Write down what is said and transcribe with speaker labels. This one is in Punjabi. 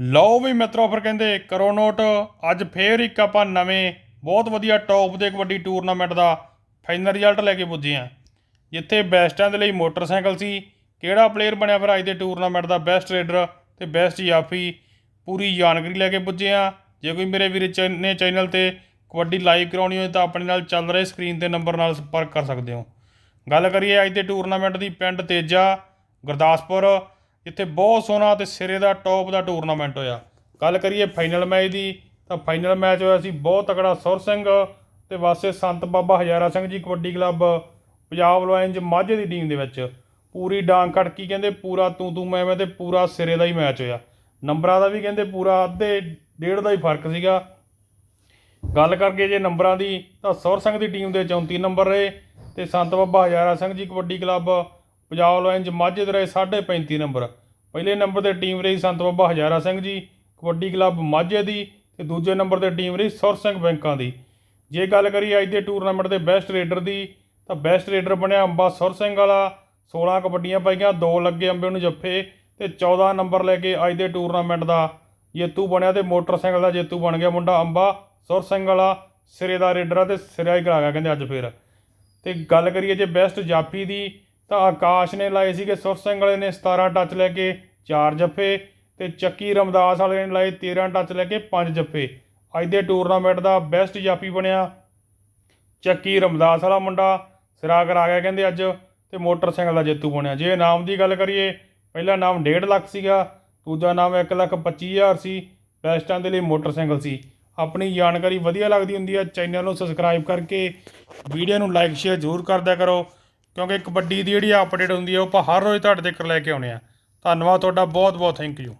Speaker 1: ਲਓ ਵੀ ਮਿੱਤਰੋ ਫਿਰ ਕਹਿੰਦੇ, ਕਰੋ ਨੋਟ। ਅੱਜ ਫੇਰ ਇੱਕ ਆਪਾਂ ਨਵੇਂ, ਬਹੁਤ ਵਧੀਆ ਟੌਪ ਦੇ ਕਬੱਡੀ ਟੂਰਨਾਮੈਂਟ ਦਾ ਫਾਈਨਲ ਰਿਜ਼ਲਟ ਲੈ ਕੇ ਪੁੱਜੇ ਆ ਜਿੱਥੇ ਬੈਸਟਾਂ ਦੇ ਲਈ ਮੋਟਰਸਾਈਕਲ ਸੀ, ਕਿਹੜਾ ਪਲੇਅਰ ਬਣਿਆ ਫਿਰ ਅੱਜ ਦੇ ਟੂਰਨਾਮੈਂਟ ਦਾ? ਬੈਸਟ ਰੇਡਰ ਤੇ ਬੈਸਟ ਜਾਫੀ ਪੂਰੀ ਜਾਣਕਾਰੀ ਲੈ ਕੇ ਪੁੱਜੇ ਆ ਜੇ ਕੋਈ ਮੇਰੇ ਵੀਰ ਚੈ- ਨੇ ਚੈਨਲ ਤੇ ਕਬੱਡੀ ਲਾਈਵ ਕਰਾਉਣੀ ਹੋਵੇ ਤਾਂ ਆਪਣੇ ਨਾਲ ਚੱਲ ਰਹੇ ਸਕਰੀਨ ਤੇ ਨੰਬਰ ਨਾਲ ਸੰਪਰਕ ਕਰ ਸਕਦੇ ਹੋ। ਗੱਲ ਕਰੀਏ ਅੱਜ ਦੇ ਟੂਰਨਾਮੈਂਟ ਦੀ, ਪਿੰਡ ਤੇਜਾ, ਗੁਰਦਾਸਪੁਰ। ਜਿੱਥੇ ਬਹੁਤ ਸੋਹਣਾ ਤੇ ਸਿਰੇ ਦਾ ਟੌਪ ਦਾ ਟੂਰਨਾਮੈਂਟ ਹੋਇਆ। ਗੱਲ ਕਰੀਏ ਫਾਈਨਲ ਮੈਚ ਦੀ, ਤਾਂ ਫਾਈਨਲ ਮੈਚ ਹੋਇਆ ਸੀ ਬਹੁਤ ਤਕੜਾ ਸੁਰ ਸਿੰਘ ਤੇ ਵਾਸੇ ਸੰਤ ਬਾਬਾ ਹਜ਼ਾਰਾ ਸਿੰਘ ਜੀ ਕਬੱਡੀ ਕਲੱਬ ਪੰਜਾਬ ਲਾਇਨਜ਼ ਮਾਝੇ ਦੀ ਟੀਮ ਦੇ ਵਿੱਚ। ਪੂਰੀ ਡਾਂਗ ਖੜਕੀ ਕਹਿੰਦੇ ਪੂਰਾ ਤੂੰ ਤੂੰ ਮੈਂ ਮੈਂ ਤੇ ਪੂਰਾ ਸਿਰੇ ਦਾ ਹੀ ਮੈਚ ਹੋਇਆ। ਨੰਬਰਾਂ ਦਾ ਵੀ ਕਹਿੰਦੇ ਪੂਰਾ ਅੱਧੇ ਡੇਢ ਦਾ ਹੀ ਫ਼ਰਕ ਸੀਗਾ। ਗੱਲ ਕਰਕੇ ਜੇ ਨੰਬਰਾਂ ਦੀ, ਤਾਂ ਸੁਰ ਸਿੰਘ ਦੀ ਟੀਮ ਦੇ 34 ਨੰਬਰ ਰਹੇ ਤੇ ਸੰਤ ਬਾਬਾ ਹਜ਼ਾਰਾ ਸਿੰਘ ਜੀ ਕਬੱਡੀ ਕਲੱਬ ਪੰਜਾਬ ਲਾਇਨਜ਼ ਮਾਝੇ ਦੇ ਰਹੇ 35 ਨੰਬਰ। ਪਹਿਲੇ ਨੰਬਰ ਤੇ ਟੀਮ ਰਹੀ ਸੰਤ ਬਾਬਾ ਹਜ਼ਾਰਾ ਸਿੰਘ ਜੀ, ਕਬੱਡੀ ਕਲੱਬ ਮਾਝੇ ਦੀ ਤੇ ਦੂਜੇ ਨੰਬਰ ਤੇ ਟੀਮ ਰਹੀ ਸੁਰ ਸਿੰਘ ਬੈਂਕਾਂ ਦੀ। ਜੇ ਗੱਲ ਕਰੀਏ ਅੱਜ ਦੇ ਟੂਰਨਾਮੈਂਟ ਦੇ ਬੈਸਟ ਰੇਡਰ ਦੀ, ਤਾਂ ਬੈਸਟ ਰੇਡਰ ਬਣਿਆ ਅੰਬਾ ਸੁਰ ਸਿੰਘ ਵਾਲਾ। 16 ਕਬੱਡੀਆਂ ਪਾਈਆਂ, ਦੋ ਲੱਗੇ ਅੰਬੇ ਨੂੰ ਜੱਫੇ ਤੇ 14 ਨੰਬਰ ਲੈ ਕੇ ਅੱਜ ਦੇ ਟੂਰਨਾਮੈਂਟ ਦਾ ਜੇਤੂ ਬਣਿਆ ਤੇ ਮੋਟਰਸਾਈਕਲ ਦਾ ਜੇਤੂ ਬਣ ਗਿਆ ਮੁੰਡਾ ਅੰਬਾ ਸੁਰ ਸਿੰਘ ਵਾਲਾ। ਸਿਰੇ ਦਾ ਰੇਡਰ ਆ ਤੇ ਸਿਰਾ ਹੀ ਕਰਾ ਗਿਆ ਕਹਿੰਦੇ ਅੱਜ ਫੇਰ। ਤੇ ਗੱਲ ਕਰੀਏ ਜੇ ਬੈਸਟ ਜਾਫੀ ਦੀ ਤਾਂ ਆਕਾਸ਼ ਨੇ ਲਾਏ ਸੀਗੇ ਸੁਰ ਵਾਲੇ ਨੇ 17 ਟੱਚ ਲੈ ਕੇ 4 ਜੱਫੇ ਤੇ ਚੱਕੀ ਰਮਦਾਸ ਵਾਲੇ ਨੇ ਲਾਏ 13 ਟੱਚ ਲੈ ਕੇ 5 ਜੱਫੇ। ਅੱਜ ਦੇ ਟੂਰਨਾਮੈਂਟ ਦਾ ਬੈਸਟ ਜਾਫੀ ਬਣਿਆ। ਚੱਕੀ ਰਮਦਾਸ ਵਾਲਾ ਮੁੰਡਾ ਸਿਰਾ ਆ ਗਿਆ ਕਹਿੰਦੇ ਅੱਜ ਤੇ ਮੋਟਰਸਾਈਕਲ ਦਾ ਜੇਤੂ ਬਣਿਆ। ਜੇ ਇਨਾਮ ਦੀ ਗੱਲ ਕਰੀਏ, ਪਹਿਲਾ ਨਾਮ 1.5 ਲੱਖ ਸੀਗਾ, ਦੂਜਾ ਨਾਮ 1 ਲੱਖ 25000 ਸੀ ਬੈਸਟਾਂ ਦੇ ਲਈ ਮੋਟਰਸਾਈਕਲ ਸੀ। ਆਪਣੀ ਜਾਣਕਾਰੀ ਵਧੀਆ ਲੱਗਦੀ ਹੁੰਦੀ ਹੈ ਚੈਨਲ ਨੂੰ ਸਬਸਕ੍ਰਾਈਬ ਕਰਕੇ ਵੀਡੀਓ ਨੂੰ ਲਾਈਕ ਸ਼ੇਅਰ ਜ਼ਰੂਰ ਕਰਦਿਆ ਕਰੋ। ਕਿਉਂਕਿ ਕਬੱਡੀ ਦੀ ਜਿਹੜੀ ਅਪਡੇਟ ਹੁੰਦੀ ਹੈ ਉਹ ਆਪਾਂ ਹਰ ਰੋਜ਼ ਤੁਹਾਡੇ ਤੱਕ ਲੈ ਕੇ ਆਉਣੇ ਆ। ਧੰਨਵਾਦ ਤੁਹਾਡਾ ਬਹੁਤ ਬਹੁਤ ਥੈਂਕ ਯੂ